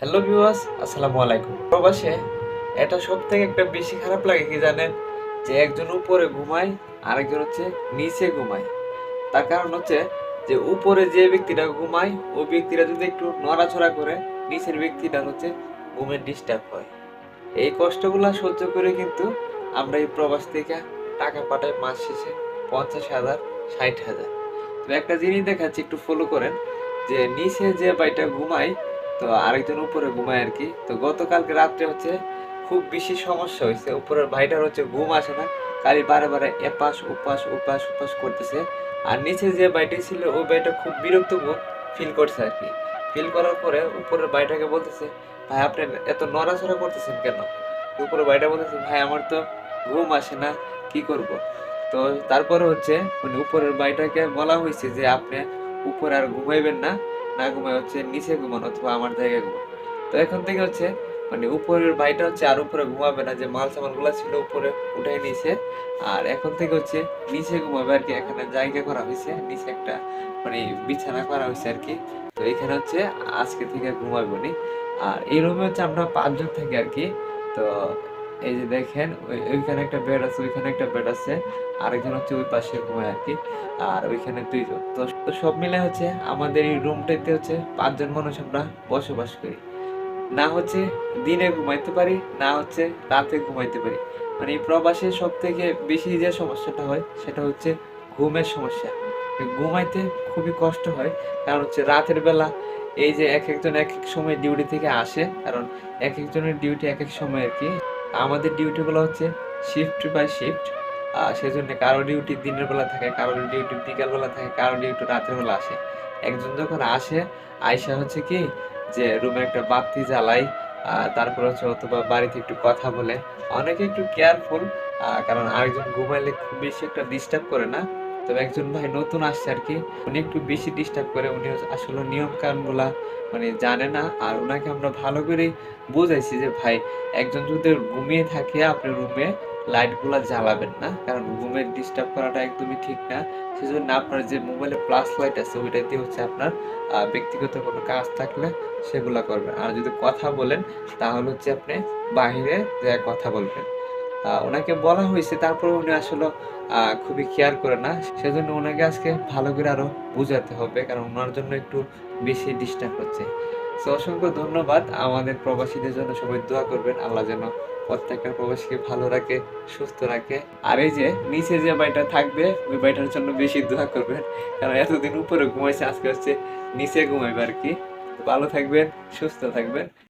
Hello viewers, আসসালামু আলাইকুম। প্রবাসে এটা সব থেকে একটা বেশি খারাপ লাগে, কি জানেন? যে একজন উপরে ঘুমায়, আরেকজন হচ্ছে নিচে ঘুমায়। তার কারণ হচ্ছে যে উপরে যে ব্যক্তিটা ঘুমায়, ওই ব্যক্তিটা যদি একটু নড়াচড়া করে, নিচের ব্যক্তিটা হচ্ছে ঘুমের ডিস্টার্ব হয়। এই কষ্টগুলো সহ্য করে কিন্তু আমরা এই প্রবাস থেকে টাকা পাঠাই মাস শেষে পঞ্চাশ হাজার, ষাট হাজার। তো একটা জিনিস দেখাচ্ছি, একটু ফলো করেন, যে নিচে যে বাড়িটা ঘুমায় তো আরেকজন উপরে ঘুমায় আর কি। তো গতকালকে রাত্রে হচ্ছে খুব বেশি সমস্যা হয়েছে। উপরের ভাইটার হচ্ছে ঘুম আসে না। খালি বারে বারে এপাশ উপাস উপাস উপাস করতেছে। আর নিচে যে বাড়িটি ছিল ওই বাড়িটা খুব বিরক্ত ফিল করছে আর কি। ফিল করার পরে উপরের বাড়িটাকে বলতেছে, ভাই, আপনি এত নড়াচড়া করতেছেন কেন? উপরের বাড়িটা বলতেছে, ভাই, আমার তো ঘুম আসে না, কি করব? তো তারপরে হচ্ছে মানে উপরের বাড়িটাকে বলা হয়েছে যে, আপনি উপরে আর ঘুমাইবেন না। না ঘুমায় হচ্ছে, নিচে ঘুমান অথবা আমার জায়গায় ঘুমান। তো এখন থেকে হচ্ছে মানে উপরের বাড়িটা হচ্ছে আর উপরে ঘুমাবে না, যে মাল সামানগুলা ছিল উপরে উঠাই নিয়েছে আর এখন থেকে হচ্ছে নিচে ঘুমাবে আর কি, এখানে জায়গা করা হয়েছে, নিচে একটা মানে বিছানা করা হয়েছে আর কি। তো এখানে হচ্ছে আজকে থেকে ঘুমাবো নি। আর এই রুমে হচ্ছে আমরা পাঁচজন থাকি আর কি, তো এই যে দেখেন, ওই- ওইখানে একটা বেড আছে, ওইখানে একটা বেড আছে আর আরেকজন হচ্ছে ওই পাশে ঘুমায় আর কি আর ওইখানে দুইজন। তো সব মিলে হচ্ছে আমাদের এই রুমটাতে হচ্ছে পাঁচজন মানুষ আমরা বসবাস করি। না হচ্ছে দিনে ঘুমাইতে পারি, না হচ্ছে রাতে ঘুমাইতে পারি। মানে এই প্রবাসে সব থেকে বেশি যে সমস্যাটা হয়, সেটা হচ্ছে ঘুমের সমস্যা। ঘুমাইতে খুবই কষ্ট হয়, কারণ হচ্ছে রাতের বেলা এই যে এক একজন এক এক সময় ডিউটি থেকে আসে, কারণ এক একজনের ডিউটি এক এক সময় আর কি আমাদের ডিউটি বলা হচ্ছে শিফট বাই শিফট সেজন্য কারও ডিউটি দিনের বেলা থাকে কারও ডিউটি বিকাল বেলা থাকে কারও ডিউটি রাতের বেলা আসে। একজন যখন আসে আয়সা হচ্ছে কি যে রুমে একটা বাতি জ্বালাই আহ, তারপর হচ্ছে অথবা বাড়িতে একটু কথা বলে। অনেকে একটু কেয়ারফুল কারণ আরেকজন ঘুমাইলে খুব বেশি একটা ডিস্টার্ব করে না। তবে একজন ভাই নতুন আসছে আর কি। উনি একটু বেশি ডিস্টার্ব করে, উনি আসলে নিয়ম কানুনগুলা মানে জানে না। আর ওনাকে আমরা ভালো করে বোঝাইছি যে, ভাই, একজন যদি ঘুমিয়ে থাকে আপনার রুমে লাইটগুলা জ্বালাবেন না। কারণ ঘুমের ডিস্টার্ব করাটা একদমই ঠিক না। সেজন্য আপনার যে মোবাইলে প্লাস লাইট আছে ওইটা দিয়ে হচ্ছে আপনার ব্যক্তিগত কোনো কাজ থাকলে সেগুলা করবেন। আর যদি কথা বলেন, তাহলে হচ্ছে আপনি বাইরে যে কথা বলবেন। ওনাকে বলা হয়েছে, তারপরে উনি আসলে খুবই কেয়ার করে না। সেজন্য ওনাকে আজকে ভালো করে আরও বুঝাতে হবে, কারণ ওনার জন্য একটু বেশি ডিস্টার্ব হচ্ছে। তো অসংখ্য ধন্যবাদ। আমাদের প্রবাসীদের জন্য সবাই দোয়া করবেন, আল্লাহ যেন প্রত্যেকটা প্রবাসীকে ভালো রাখে, সুস্থ রাখে। আর এই যে, নিচে যে বাড়িটা থাকবে, ওই বাড়িটার জন্য বেশি দোয়া করবেন, কারণ এতদিন উপরে ঘুমাইছে, আজকে হচ্ছে নিচে ঘুমাইবে আর কি। ভালো থাকবেন, সুস্থ থাকবেন।